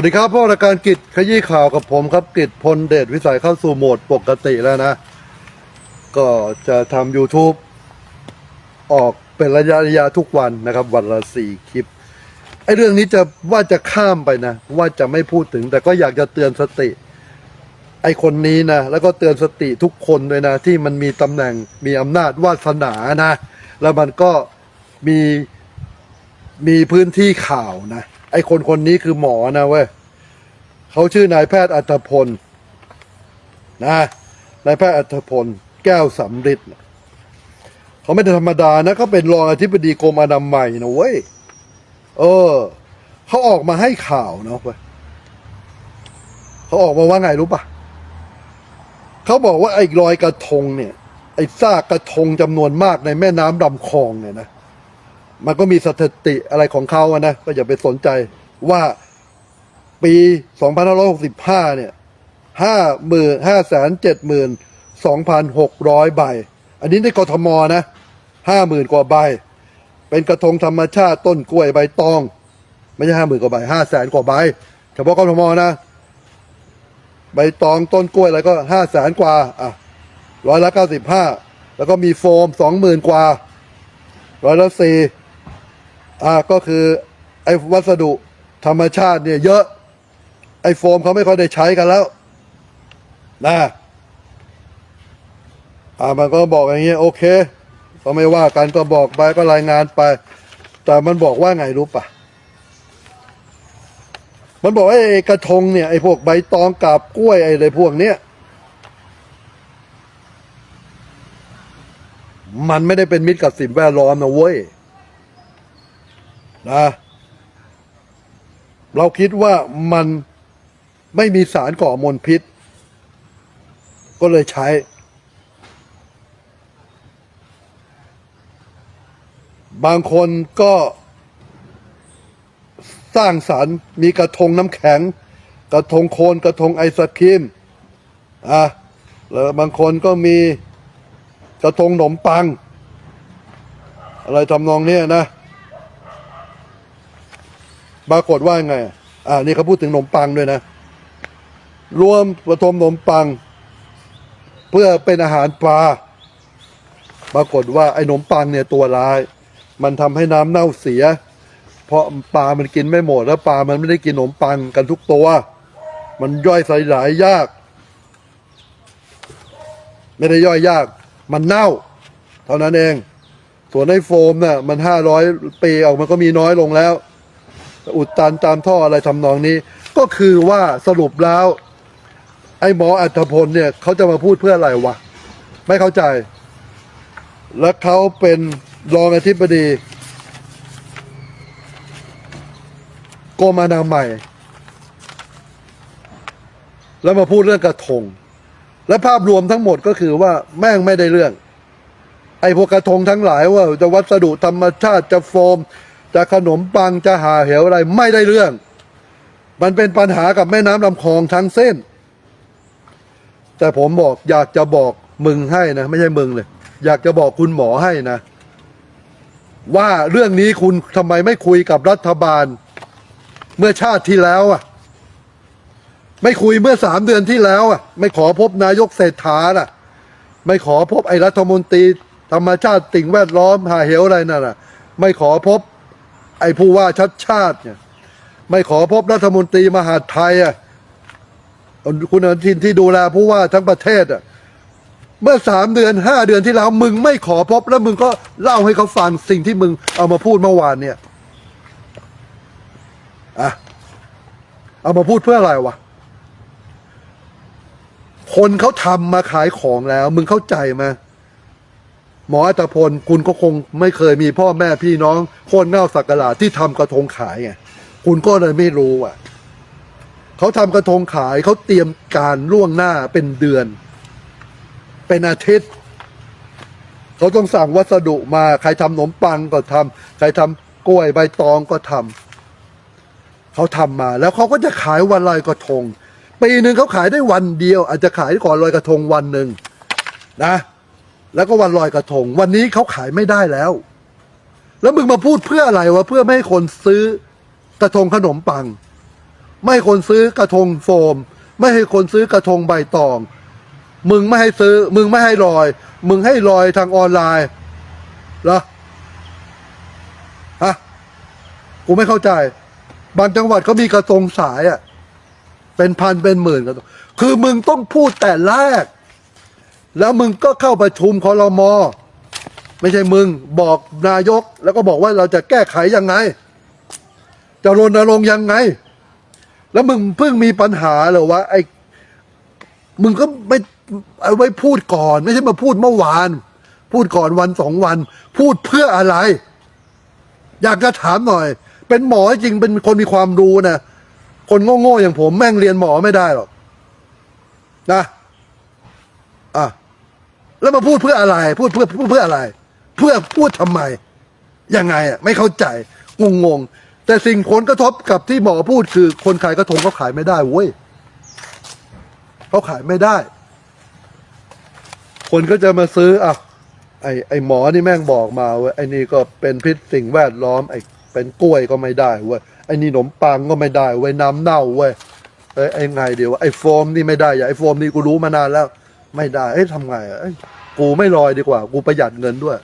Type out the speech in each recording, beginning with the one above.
วัสดีครับพ่อรายการกิจขยี้ข่าวกับผมครับกิจพลเดชวิสัยเข้าสู่โหมดปกติแล้วนะ ก็จะทำ YouTube ออกเป็นระยะระยะทุกวันนะครับ วันละสี่คลิปไอ้เรื่องนี้จะว่าจะข้ามไปนะ ว่าจะไม่พูดถึง แต่ก็อยากจะเตือนสติ ไอ้คนนี้นะ แล้วก็เตือนสติทุกคนด้วยนะ ที่มันมีตำแหน่งมีอำนาจวาสนานะ แล้วมันก็มีมีพื้นที่ข่าวนะ ไอ้คนคนนี้คือหมอนะเว้ยเขาชื่อนายแพทย์อัธพลนะนายแพทย์อัธพลแก้วสำริดเขาไม่ธรรมดานะเขาเป็นรองอธิบดีกรมอนามัยนะเว้ยเออเขาออกมาให้ข่าวนะเว้ยเขาออกมาว่าไงรู้ปะเขาบอกว่าไอ้รอยกระทงเนี่ย ไอ้ซากกระทงจำนวนมากในแม่น้ำลำคลองเนี่ยนะ มันก็มีสถิติอะไรของเขาอะนะก็อย่าไปสนใจว่าปี 2565 เนี่ยห้าหมื่นห้าแสนเจ็ดหมื่นสองพันหกร้อยใบ อันนี้ในกทมนะห้าหมื่นกว่าใบ เป็นกระทงธรรมชาติต้นกล้วยใบตอง ไม่ใช่ห้าหมื่นกว่าใบห้าแสนกว่าใบ เฉพาะกทมนะ ใบตองต้นกล้วยอะไรก็ห้าแสนกว่า อะร้อยละเก้าสิบห้าแล้วก็มีโฟมสองหมื่นกว่าร้อยละสี่ อ่าก็คือไอ้วัสดุธรรมชาติเนี่ยเยอะ ไอ้โฟมเขาไม่ค่อยได้ใช้กันแล้วนะอ่ามันก็บอกอย่างเงี้ยโอเคก็ไม่ว่ากันก็บอกไปก็รายงานไป แต่มันบอกว่าไงรู้ปะมันบอกว่าไอ้กระทงเนี่ยไอ้พวกใบตองกาบกล้วยไอ้อะไรพวกเนี้ยมันไม่ได้เป็นมิตรกับสิ่งแวดล้อมนะเว้ย นะ เราคิดว่ามันไม่มีสารก่อมลพิษ ก็เลยใช้ บางคนก็สร้างสารรค์มีกระทงน้ำแข็ง กระทงโคนกระทงไอศครีมอะแล้วบางคนก็มีกระทงขนมปัง อะไรทำนองนี้นะ ปรากฏว่าไง อ่า นี่เขาพูดถึงขนมปังด้วยนะ รวมผสมขนมปัง เพื่อเป็นอาหารปลา ปรากฏว่าไอ้ขนมปังเนี่ยตัวร้าย มันทำให้น้ำเน่าเสีย เพราะปลามันกินไม่หมดแล้วปลามันไม่ได้กินขนมปังกันทุกตัว มันย่อยสลายยาก ไม่ได้ย่อยยาก มันเน่า เท่านั้นเอง ส่วนไอ้โฟมเนี่ยมันห้าร้อยปีออกมันก็มีน้อยลงแล้ว อุดตันตามท่ออะไรทำนองนี้ ก็คือว่าสรุปแล้ว ไอ้หมออัธพลเนี่ยเขาจะมาพูดเพื่ออะไรวะ ไม่เข้าใจ แล้วเขาเป็นรองอธิบดีกรมอนามัยแล้วมาพูดเรื่องกระทง และภาพรวมทั้งหมดก็คือว่าแม่งไม่ได้เรื่อง ไอ้พวกกระทงทั้งหลายว่าจะวัสดุธรรมชาติจะโฟม จะขนมปังจะหาเหวอะไรไม่ได้เรื่อง มันเป็นปัญหากับแม่น้ำลำคลองทั้งเส้น แต่ผมบอกอยากจะบอกมึงให้นะ ไม่ใช่มึงเลย อยากจะบอกคุณหมอให้นะ ว่าเรื่องนี้คุณทำไมไม่คุยกับรัฐบาล เมื่อชาติที่แล้วอะ ไม่คุยเมื่อสามเดือนที่แล้วอะ ไม่ขอพบนายกเศรษฐาน่ะ ไม่ขอพบไอ้รัฐมนตรีธรรมชาติสิ่งแวดล้อมหาเหวอะไรนั่นน่ะ ไม่ขอพบ ไอ้ผู้ว่าชัดชาติเนี่ย ไม่ขอพบรัฐมนตรีมหาดไทยอะคุณอนุทินที่ดูแลผู้ว่าทั้งประเทศอะเมื่อสามเดือนห้าเดือนที่แล้วมึงไม่ขอพบแล้วมึงก็เล่าให้เขาฟังสิ่งที่มึงเอามาพูดเมื่อวานเนี่ยอะเอามาพูดเพื่ออะไรวะ คนเขาทำมาขายของแล้ว มึงเข้าใจไหม หมออัตพลคุณก็คงไม่เคยมีพ่อแม่พี่น้องโคนเง่าสักการะที่ทำกระทงขายไงคุณก็เลยไม่รู้อะเขาทำกระทงขายเขาเตรียมการล่วงหน้าเป็นเดือน เป็นอาทิตย์เขาต้องสั่งวัสดุมาใครทำขนมปังก็ทำใครทำกล้วยใบตองก็ทำเขาทำมา แล้วเขาก็จะขายวันลอยกระทงปีหนึ่งเขาขายได้วันเดียว อาจจะขายก่อนลอยกระทงวันหนึ่งนะ แล้วก็วันลอยกระทง วันนี้เขาขายไม่ได้แล้ว แล้วมึงมาพูดเพื่ออะไรวะเพื่อไม่ให้คนซื้อกระทงขนมปัง ไม่ให้คนซื้อกระทงโฟม ไม่ให้คนซื้อกระทงใบตอง มึงไม่ให้ซื้อ มึงไม่ให้ลอย มึงให้ลอยทางออนไลน์เหรอฮะกูไม่เข้าใจ บางจังหวัดเขามีกระทงสายอะเป็นพันเป็นหมื่นกระทงคือมึงต้องพูดแต่แรก แล้วมึงก็เข้าประชุมคอรมอไม่ใช่มึงบอกนายก แล้วก็บอกว่าเราจะแก้ไขยังไง จะรณรงค์ยังไง แล้วมึงเพิ่งมีปัญหาเหรอวะไอ้มึงก็ไม่เอาไว้พูดก่อน ไม่ใช่มาพูดเมื่อวาน พูดก่อนวันสองวัน พูดเพื่ออะไร อยากจะถามหน่อย เป็นหมอจริงเป็นคนมีความรู้นะคนโง่ๆอย่างผมแม่งเรียนหมอไม่ได้หรอกนะอะ แล้วมาพูดเพื่ออะไร พูดเพื่อพูดเพื่ออะไร เพื่อพูดทำไมยังไงอะไม่เข้าใจงงงๆแต่สิ่งผลกระทบกับที่หมอพูดคือ คนขายกระทงเขาขายไม่ได้เว้ยเขาขายไม่ได้ คนก็จะมาซื้ออะไอไอหมอนี่แม่งบอกมาเว้ยไอนี่ก็เป็นพิษสิ่งแวดล้อมไอเป็นกล้วยก็ไม่ได้เว้ยไอนี่ขนมปังก็ไม่ได้เว้ยน้ำเน่าเว้ยเอ้ยไอไงเดี๋ยวไอโฟมนี่ไม่ได้อย่าไอโฟมนี่กูรู้มานานแล้ว ไม่ได้ เอ้ยทำไงอะเอ้ยกูไม่ลอยดีกว่า กูประหยัดเงินด้วย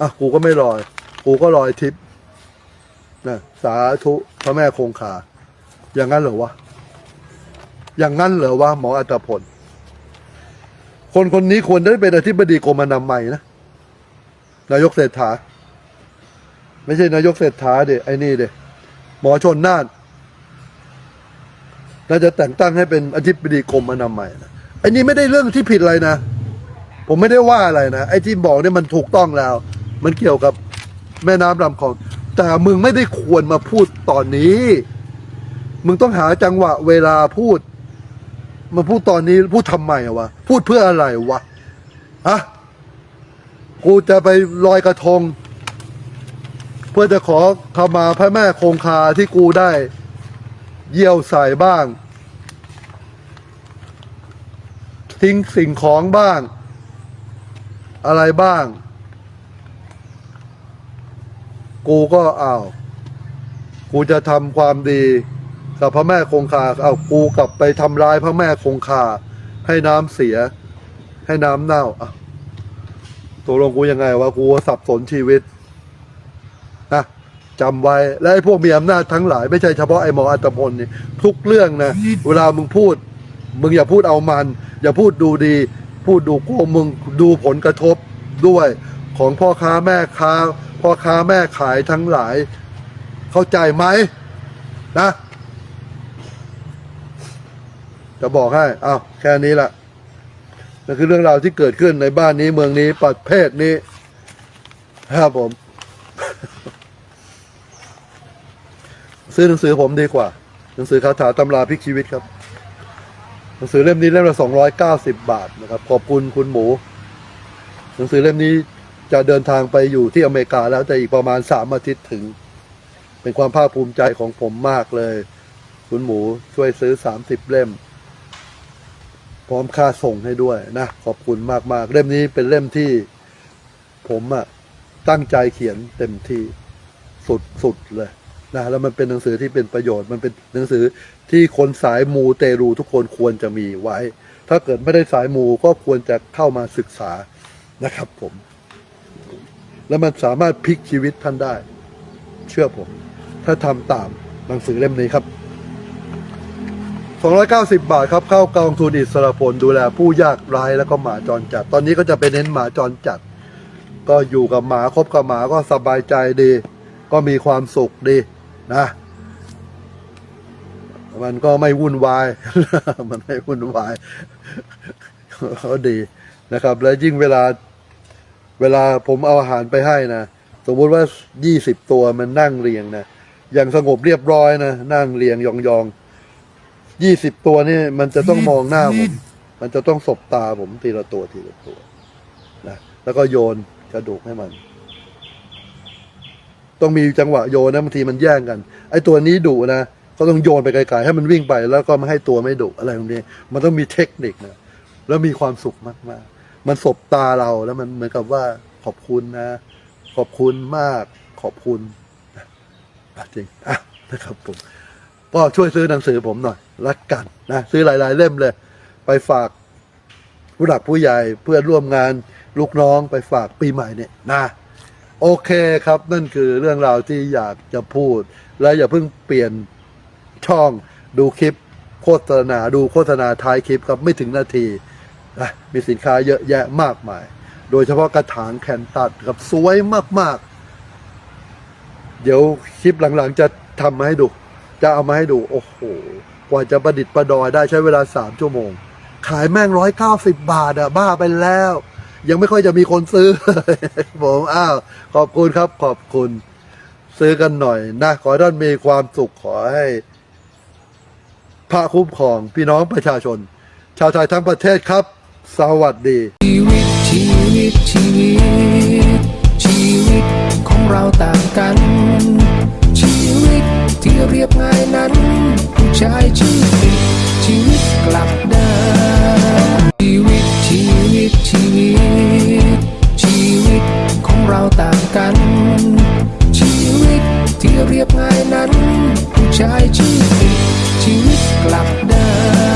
อะ กูก็ไม่ลอย กูก็ลอยทิปนะสาธุพระแม่คงคา อย่างนั้นเหรอวะ อย่างนั้นเหรอวะหมออัตพล คนคนนี้ควรได้เป็นอธิบดีกรมอนามัยนะ นายกเศรษฐา ไม่ใช่นายกเศรษฐาเด็ไอ้นี่เด็หมอชนน่านน่าจะแต่งตั้งให้เป็นอธิบดีกรมอนามัยนะ ไอ้นี่ไม่ได้เรื่องที่ผิดอะไรนะ ผมไม่ได้ว่าอะไรนะ ไอ้ที่บอกเนี่ยมันถูกต้องแล้ว มันเกี่ยวกับแม่น้ำลำคลอง แต่มึงไม่ได้ควรมาพูดตอนนี้ มึงต้องหาจังหวะเวลาพูด มาพูดตอนนี้พูดทำไมอะวะ พูดเพื่ออะไรวะ ฮะ กูจะไปลอยกระทง เพื่อจะขอขมาพระแม่คงคาที่กูได้ เยี่ยวใส่บ้าง ทิ้งสิ่งของบ้าง อะไรบ้าง กูก็อ้าวกูจะทำความดีกับพระแม่คงคาเอากูกลับไปทำร้ายพระแม่คงคา ให้น้ำเสีย ให้น้ำเน่าอะตกลงกูยังไงวะกูสับสนชีวิตนะจำไว้และไอ้พวกมีอำนาจทั้งหลาย ไม่ใช่เฉพาะไอ้หมออัตพลนี่ทุกเรื่องนะ เวลามึงพูด มึงอย่าพูดเอามัน อย่าพูดดูดี พูดดูโกงมึงดูผลกระทบด้วยของพ่อค้าแม่ค้า พ่อค้าแม่ขายทั้งหลาย เข้าใจไหมนะ จะบอกให้อ้าวแค่นี้แหละนั่นคือเรื่องราวที่เกิดขึ้นในบ้านนี้เมืองนี้ประเภทนี้ครับผม ซื้อหนังสือผมดีกว่า หนังสือคาถาตำราพลิกชีวิตครับ หนังสือเล่มนี้เล่มละสองร้อยเก้าสิบบาทนะครับ ขอบคุณคุณหมู หนังสือเล่มนี้จะเดินทางไปอยู่ที่อเมริกาแล้วแต่อีกประมาณสามอาทิตย์ถึง เป็นความภาคภูมิใจของผมมากเลย คุณหมูช่วยซื้อสามสิบเล่ม พร้อมค่าส่งให้ด้วยนะ ขอบคุณมากมากๆเล่มนี้เป็นเล่มที่ผมอะตั้งใจเขียนเต็มที่สุดสุดเลย นะแล้วมันเป็นหนังสือที่เป็นประโยชน์มันเป็นหนังสือที่คนสายมูเตรูทุกคนควรจะมีไว้ ถ้าเกิดไม่ได้สายมูก็ควรจะเข้ามาศึกษานะครับผม แล้วมันสามารถพลิกชีวิตท่านได้ เชื่อผม ถ้าทำตามหนังสือเล่มนี้ครับ 290 บาทครับ เข้ากองทุนอิสระพลดูแลผู้ยากไร้แล้วก็หมาจรจัด ตอนนี้ก็จะไปเน้นหมาจรจัด ก็อยู่กับหมาคบกับหมาก็สบายใจดี ก็มีความสุขดี นะ มันก็ไม่วุ่นวาย มันไม่วุ่นวายก็ดีนะครับ แล้วยิ่งเวลา เวลาผมเอาอาหารไปให้นะ สมมติว่า20ตัวมันนั่งเรียงนะ อย่างสงบเรียบร้อยนะ นั่งเรียงยองๆยี่สิบตัวนี่มันจะต้องมองหน้าผม มันจะต้องสบตาผมทีละตัวทีละตัวนะ แล้วก็โยนกระดูกให้มัน ต้องมีจังหวะโยนนะบางทีมันแย่งกัน ไอ้ตัวนี้ดุนะก็ต้องโยนไปไกลๆให้มันวิ่งไปแล้วก็ไม่ให้ตัวไม่ดุอะไรตรงนี้ มันต้องมีเทคนิคนะแล้วมีความสุขมากๆ มันสบตาเราแล้วมันเหมือนกับว่าขอบคุณนะ ขอบคุณมากขอบคุณจริงอะนะครับผมก็ช่วยซื้อหนังสือผมหน่อยละกันนะซื้อหลาย ๆ เล่มเลย ไปฝากผู้หลักผู้ใหญ่เพื่อนร่วมงานลูกน้องไปฝากปีใหม่เนี่ยนะ โอเคครับ นั่นคือเรื่องราวที่อยากจะพูด และอย่าเพิ่งเปลี่ยนช่องดูคลิปโฆษณาดูโฆษณาท้ายคลิปครับไม่ถึงนาทีนะมีสินค้าเยอะแยะมากมาย โดยเฉพาะกระถางแคนตัดครับสวยมากๆ เดี๋ยวคลิปหลังๆจะทำมาให้ดู จะเอามาให้ดู โอ้โห กว่าจะประดิษฐ์ประดอยได้ใช้เวลาสามชั่วโมง ขายแม่งร้อยเก้าสิบบาทอะบ้าไปแล้ว ยังไม่ค่อยจะมีคนซื้อ ผมอ้าวขอบคุณครับ ขอบคุณ ซื้อกันหน่อยนะ ขอให้ท่านมีความสุขขอให้พระคุ้มครองพี่น้องประชาชน ชาวไทยทั้งประเทศครับ สวัสดีชีวิตชีวิตชีวิตชีวิตของเราต่างกัน ชีวิตที่เรียบง่ายนั้น ผู้ชายชีวิตชีวิตกลับ ต่างกัน ชีวิตที่เรียบง่ายนั้น ผู้ชายชีวิตชีวิตกลับได้ชี